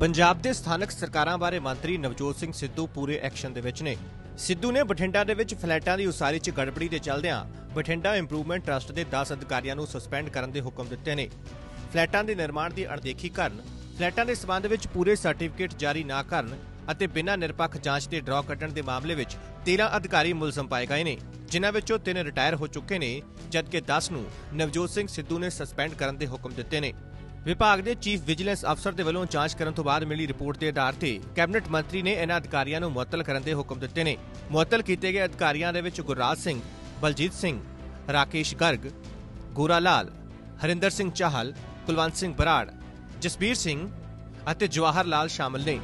ਪੰਜਾਬ ਦੇ ਸਥਾਨਕ ਸਰਕਾਰਾਂ ਬਾਰੇ ਮੰਤਰੀ ਨਵਜੋਤ ਸਿੰਘ ਸਿੱਧੂ ਪੂਰੇ ਐਕਸ਼ਨ ਦੇ ਵਿੱਚ ਨੇ। ਸਿੱਧੂ ਨੇ ਬਠਿੰਡਾ ਦੇ ਵਿੱਚ ਫਲੈਟਾਂ ਦੀ ਉਸਾਰੀ 'ਚ ਗੜਬੜੀ ਦੇ ਚੱਲਦਿਆਂ ਬਠਿੰਡਾ ਇੰਪਰੂਵਮੈਂਟ ਟਰਸਟ ਦੇ 10 ਅਧਿਕਾਰੀਆਂ ਨੂੰ ਸਸਪੈਂਡ ਕਰਨ ਦੇ ਹੁਕਮ ਦਿੱਤੇ ਨੇ। ਫਲੈਟਾਂ ਦੇ ਨਿਰਮਾਣ ਦੀ ਅਣਦੇਖੀ ਕਰਨ ਫਲੈਟਾਂ ਦੇ ਸਬੰਧ ਵਿੱਚ ਪੂਰੇ ਸਰਟੀਫਿਕੇਟ ਜਾਰੀ ਨਾ ਕਰਨ ਅਤੇ ਬਿਨਾਂ ਨਿਰਪੱਖ ਜਾਂਚ ਦੇ ਡਰਾ ਕੱਢਣ ਦੇ ਮਾਮਲੇ ਵਿੱਚ 13 ਅਧਿਕਾਰੀ ਮੁਲਜ਼ਮ ਪਾਏ ਗਏ ਨੇ, ਜਿਨ੍ਹਾਂ ਵਿੱਚੋਂ 3 ਰਿਟਾਇਰ ਹੋ ਚੁੱਕੇ ਨੇ, ਜਦਕਿ 10 ਨੂੰ ਨਵਜੋਤ ਸਿੰਘ ਸਿੱਧੂ ਨੇ ਸਸਪੈਂਡ ਕਰਨ ਦੇ ਹੁਕਮ ਦਿੱਤੇ ਨੇ। ਵਿਭਾਗ ਦੇ ਚੀਫ ਵਿਜੀਲੈਂਸ ਅਫਸਰ ਦੇ ਵੱਲੋਂ ਜਾਂਚ ਕਰਨ ਤੋਂ ਬਾਅਦ ਮਿਲੀ ਰਿਪੋਰਟ ਦੇ ਆਧਾਰ ਤੇ ਕੈਬਨਿਟ ਮੰਤਰੀ ਨੇ ਇਹਨਾਂ ਅਧਿਕਾਰੀਆਂ ਨੂੰ ਮੁਅੱਤਲ ਕਰਨ ਦੇ ਹੁਕਮ ਦਿੱਤੇ ਨੇ। ਮੁਅੱਤਲ ਕੀਤੇ ਗਏ ਅਧਿਕਾਰੀਆਂ ਦੇ ਵਿੱਚ ਗੁਰਰਾਜ ਸਿੰਘ, ਬਲਜੀਤ ਸਿੰਘ, ਰਾਕੇਸ਼ ਗਰਗ, ਗੋਰਾ ਲਾਲ, ਹਰਿੰਦਰ ਸਿੰਘ ਚਾਹਲ, ਕੁਲਵੰਤ ਸਿੰਘ ਬਰਾੜ, ਜਸਬੀਰ ਸਿੰਘ ਅਤੇ ਜਵਾਹਰ ਲਾਲ ਸ਼ਾਮਲ ਨੇ।